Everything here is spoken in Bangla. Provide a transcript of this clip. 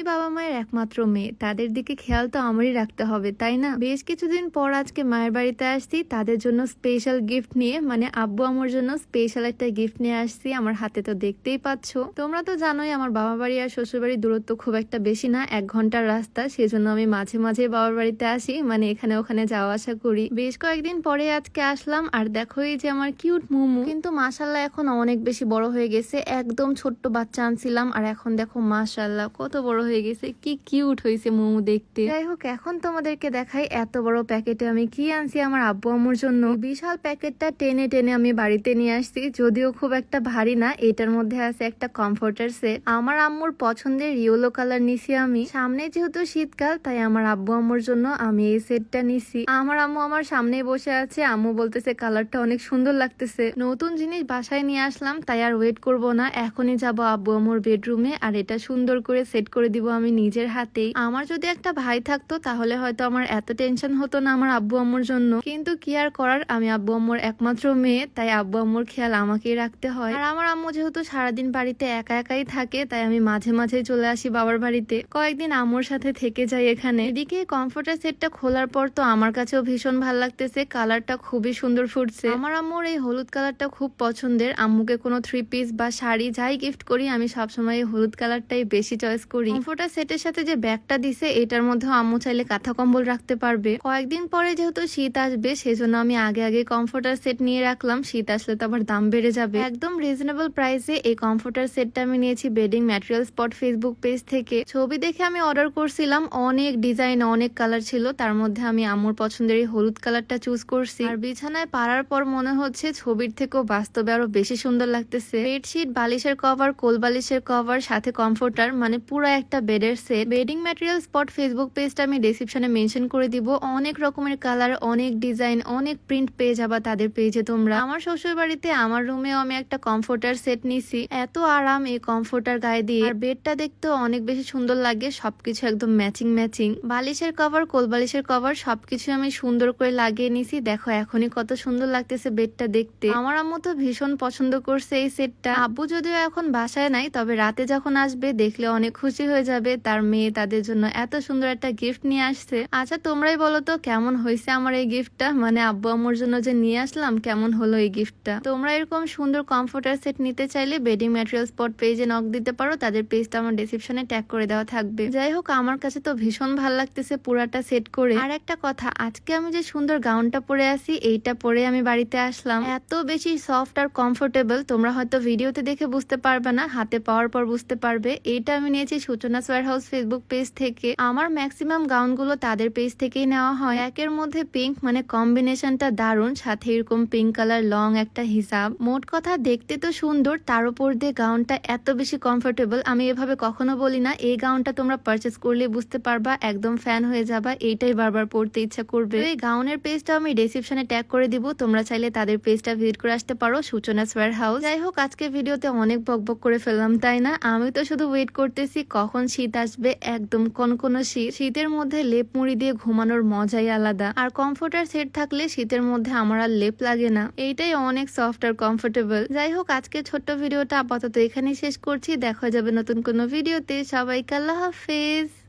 আমি বাবা মায়ের একমাত্র মেয়ে। তাদের দিকে খেয়াল তো আমারই রাখতে হবে, তাই না? বেশ কিছুদিন পর আজকে মায়ের বাড়িতে আসছি। তাদের জন্য স্পেশাল গিফট নিয়ে মানে আব্বু আমার জন্য স্পেশাল একটা গিফট নিয়ে আসছি। আমার হাতে তো দেখতেই পাচ্ছ। তোমরা তো জানোই আমার বাবা বাড়ি আর শ্বশুর বাড়ির দূরত্ব খুব একটা বেশি না, এক ঘণ্টার রাস্তা। সেজন্য আমি মাঝে মাঝে বাবার বাড়িতে আসি মানে এখানে ওখানে যাওয়া আসা করি। বেশ কয়েকদিন পরে আজকে আসলাম, আর দেখো এই যে আমার কিউট মুমু। কিন্তু মাসাল্লাহ এখন অনেক বেশি বড় হয়ে গেছে। একদম ছোট্ট বাচ্চা আনছিলাম, আর এখন দেখো মাশাল্লাহ কত বড় হয়ে গেছে। কি কিউট হয়েছে মোমো দেখতে। যাই হোক এখন তোমাদেরকে দেখাই এত বড় প্যাকেটে আমি কি আনছি আমার আব্বু আম্মুর জন্য। বিশাল প্যাকেটটা টেনে টেনে আমি বাড়িতে নিয়ে আসছি, যদিও খুব একটা ভারী না। এটার মধ্যে আছে একটা কমফোর্টার সেট আমার আম্মুর পছন্দের ইয়েলো কালার নিছি আমি। সামনে যেহেতু শীতকাল, তাই আমার আব্বু আম্মুর জন্য আমি এই সেটটা নিছি। আমার আম্মু আমার সামনে বসে আছে। আম্মু বলতেছে কালারটা অনেক সুন্দর লাগতেছে। নতুন জিনিস বাসায় নিয়ে আসলাম, তাই আর ওয়েট করব না। এখনই যাব আব্বু আম্মুর বেডরুমে আর এটা সুন্দর করে সেট করে দিব আমি নিজের হাতেই। আমার যদি একটা ভাই থাকতো, তাহলে হয়তো আমার এত টেনশন হতো না আমার আব্বু আম্মুর জন্য। কিন্তু কি আর করার, আমি আব্বু আম্মুর একমাত্র মেয়ে, তাই আব্বু আম্মুর খেয়াল আমাকেই রাখতে হয়। আর আমার আম্মু যেহেতু সারাদিন বাড়িতে একা একাই থাকে, তাই আমি মাঝে মাঝে চলে আসি বাবার বাড়িতে। কয়েকদিন আম্মুর সাথে থেকে যাই এখানে। এদিকে কমফোর্টার সেটটা খোলার পর তো আমার কাছেও ভীষণ ভালো লাগতেছে, কালারটা খুবই সুন্দর ফুটছে। আমার আম্মুর এই হলুদ কালারটা খুব পছন্দের। আম্মুকে কোনো থ্রি পিস বা শাড়ি যাই গিফট করি, আমি সবসময় হলুদ কালারটাই বেশি চয়েস করি। কমফোর্টার সেটের সাথে যে ব্যাগটা দিছে, এটার মধ্যে আম্মু চাইলে কাঁথা কম্বল রাখতে পারবে। কয়েকদিন পরে যেহেতু শীত আসবে, সেজন্য আমি আগে আগে কমফোর্টার সেট নিয়ে রাখলাম। শীত আসলে তো আবার দাম বেড়ে যাবে। একদম রিজনেবল প্রাইসে এই কমফোর্টার সেটটা আমি নিয়েছি bedding material spot Facebook page থেকে। ছবি দেখে আমি অর্ডার করছিলাম। অনেক ডিজাইন অনেক কালার ছিল। তার মধ্যে আমি আম্মুর পছন্দের এই হলুদ কালারটা চুজ করছি। আর বিছানায় পাড়ার পর মনে হচ্ছে ছবির থেকেও বাস্তবে আরও বেশি সুন্দর লাগতেছে। বেডশিট, বালিশের কভার কোল বালিশের কভার সাথে কমফোর্টার মানে পুরো একটা বেডের set. Bedding material spot Facebook পেজটা আমি ডেসক্রিপশনে মেনশন করে দিব। অনেক রকমের কালার অনেক ডিজাইন অনেক প্রিন্ট পেয়ে যাবা তাদের পেজে তোমরা। আমার শ্বশুর বাড়িতে আমার রুমেও আমি একটা কমফোর্টার সেট নিছি। এত আরাম এই কমফোর্টার গায়ে দিয়ে। আর বেডটা দেখতেও অনেক বেশি সুন্দর লাগে, সবকিছু একদম ম্যাচিং ম্যাচিং বালিশের কভার কোল বালিশের কভার সবকিছু আমি সুন্দর করে লাগিয়ে নিছি। দেখো এখনই কত সুন্দর লাগতেছে বেডটা দেখতে। আমার আম্মু তো ভীষণ পছন্দ করছে এই সেটটা আব্বু যদিও এখন বাসায় নাই, তবে রাতে যখন আসবে দেখলে অনেক খুশি হয়ে যাবে, তার মেয়ে তাদের জন্য এত সুন্দর একটা গিফট নিয়ে আসছে। আচ্ছা তোমরাই বলো তো, কেমন হয়েছে আমার এই গিফটটা মানে আব্বু আম্মুর জন্য যে নিয়ে আসলাম, কেমন হলো এই গিফটটা তোমরা এরকম সুন্দর কমফোর্টার সেট নিতে চাইলে বেডিং ম্যাটেরিয়াল স্পট পেজে নক দিতে পারো, তাদের পেজটা আমার ডিসক্রিপশনে ট্যাগ করে দেওয়া থাকবে। যাই হোক, আমার কাছে তো ভীষণ ভালো লাগতেছে পুরাটা সেট করে। আর একটা কথা, আজকে আমি যে সুন্দর গাউনটা পরে আছি এইটা পরে আমি বাড়িতে আসলাম। এত বেশি সফট আর কমফোর্টেবল তোমরা হয়তো ভিডিওতে দেখে বুঝতে পারবে না, হাতে পাওয়ার পর বুঝতে পারবে। এইটা আমি নিয়েছি সূচনা সোয়ার হাউস ফেসবুক পেজ থেকে আমার ম্যাক্সিমাম গাউনগুলো তাদের পেজ থেকেই নেওয়া হয়। একের মধ্যে পিঙ্ক মানে কম্বিনেশনটা দারুণ, সাথে এরকম পিঙ্ক কালার লং একটা হিসাব। মোট কথা দেখতে তো সুন্দর, তার উপর দিয়ে গাউনটা এত বেশি কমফোর্টেবল আমি এভাবে কখনো বলি না, এই গাউনটা তোমরা পারচেস করলে বুঝতে পারবা, একদম ফ্যান হয়ে যাবা, এইটাই বারবার পড়তে ইচ্ছা করবে। এই গাউনের পেজটা আমি ডেসক্রিপশনে ট্যাগ করে দিব, তোমরা চাইলে তাদের পেজটা ভিজিট করে আসতে পারো সূচনা সোয়ার হাউস যাই হোক, আজকে ভিডিওতে অনেক বকবক করে ফেললাম, তাই না? আমি তো শুধু ওয়েট করতেছি, কখন শীত আসবে একদম কোন কোন শীত। শীতের মধ্যে লেপ মুড়ি দিয়ে ঘুমানোর মজাই আলাদা। আর কমফোর্টার সেট থাকলে শীতের মধ্যে আমার আর লেপ লাগে না। এইটাই অনেক সফট আর কমফোর্টেবল যাই হোক আজকে ছোট্ট ভিডিওটা আপাতত এখানেই শেষ করছি। দেখা যাবে নতুন কোনো ভিডিওতে। সবাইকে আল্লাহ হাফেজ।